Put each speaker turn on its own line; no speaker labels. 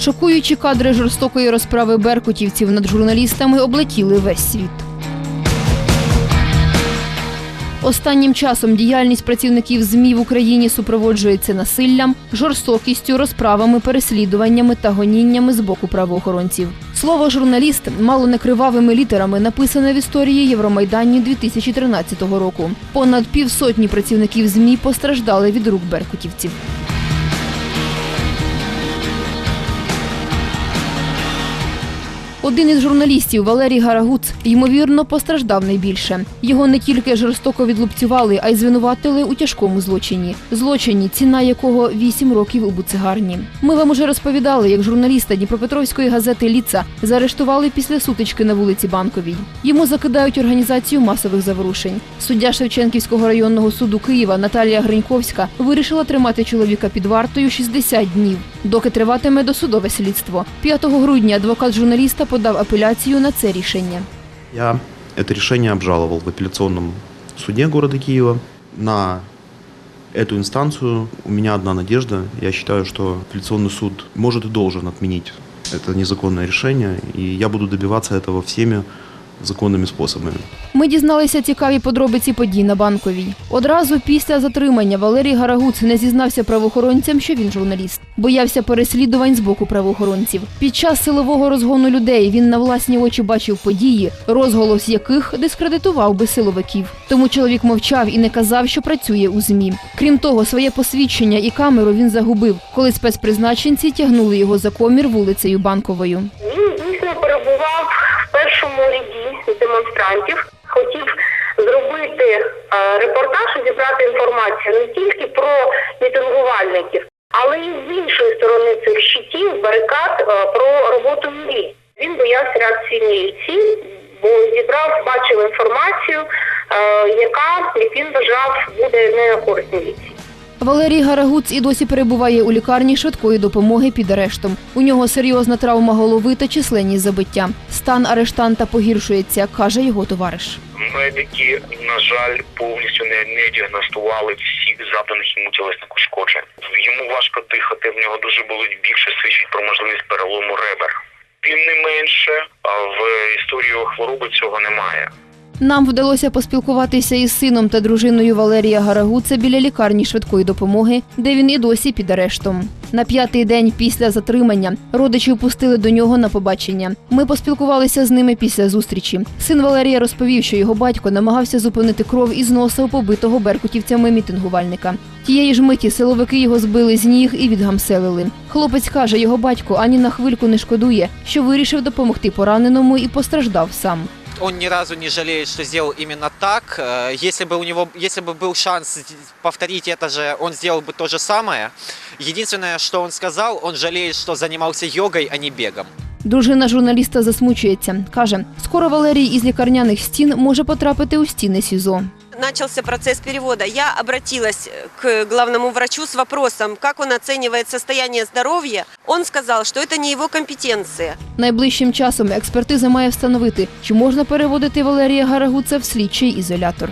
Шокуючі кадри жорстокої розправи беркутівців над журналістами облетіли весь світ. Останнім часом діяльність працівників ЗМІ в Україні супроводжується насиллям, жорстокістю, розправами, переслідуваннями та гоніннями з боку правоохоронців. Слово журналіст мало не кривавими літерами написане в історії Євромайдані 2013 року. Понад півсотні працівників ЗМІ постраждали від рук беркутівців. Один із журналістів Валерій Гарагуц ймовірно постраждав найбільше. Його не тільки жорстоко відлупцювали, а й звинуватили у тяжкому злочині. Злочині, ціна якого 8 років у буцегарні. Ми вам уже розповідали, як журналіста Дніпропетровської газети Ліца заарештували після сутички на вулиці Банковій. Йому закидають організацію масових заворушень. Суддя Шевченківського районного суду Києва Наталія Гриньковська вирішила тримати чоловіка під вартою 60 днів, доки триватиме досудове слідство. 5 грудня адвокат журналіста подав апеляцію на це рішення.
Я это решение обжаловал в апелляционном суде города Киева. На эту инстанцию у меня одна надежда. Я считаю, что апелляционный суд может и должен отменить это незаконное решение, и я буду добиваться этого всеми законными способами.
Ми дізналися цікаві подробиці подій на банковій. Одразу після затримання Валерій Гарагуц не зізнався правоохоронцям, що він журналіст. Боявся переслідувань з боку правоохоронців. Під час силового розгону людей він на власні очі бачив події, розголос яких дискредитував би силовиків. Тому чоловік мовчав і не казав, що працює у змі. Крім того, своє посвідчення і камеру він загубив, коли спецпризначенці тягнули його за комір вулицею Банковою.
Він дійсно перебував демонстрантів. Хотів зробити е, репортаж і зібрати інформацію не тільки про мітингувальників, але й з іншої сторони цих щитів, барикад е, про роботу міліції. Він боявся реакції міліції, бо зібрав, бачив інформацію, е, яка, як він вважав, буде не на користь міліції.
Валерій Гарагуц і досі перебуває у лікарні швидкої допомоги під арештом. У нього серйозна травма голови та численні забиття. Стан арештанта погіршується, каже його товариш.
Медики, на жаль, повністю не, не діагностували всіх завданих йому тілесних ушкоджень. Йому важко дихати, в нього дуже болить більше свідчить про можливість перелому ребер. Тим не менше, в історії хвороби цього немає.
Нам вдалося поспілкуватися із сином та дружиною Валерія Гарагуца біля лікарні швидкої допомоги, де він і досі під арештом. На п'ятий день після затримання родичі пустили до нього на побачення. Ми поспілкувалися з ними після зустрічі. Син Валерія розповів, що його батько намагався зупинити кров із носа у побитого беркутівцями мітингувальника. Тієї ж миті силовики його збили з ніг і відгамселили. Хлопець каже, його батько ані на хвильку не шкодує, що вирішив допомогти пораненому і постраждав сам
Он ни разу не жалеет, что сделал именно так. Э, Если бы у него, если бы был шанс повторить это же, он сделал бы то же самое. Единственное, что он сказал, он жалеет, что занимался йогой, а не бегом.
Дружина журналіста засмучується. Каже, скоро Валерій із лікарняних стін може потрапити у стіни СІЗО.
начался процесс перевода, я обратилась к главному врачу с вопросом, как он оценивает состояние здоровья. Он сказал, что это не его компетенция.
Найближчим часом експертиза має встановити, чи можна переводити Валерія Гарагуца в слідчий ізолятор.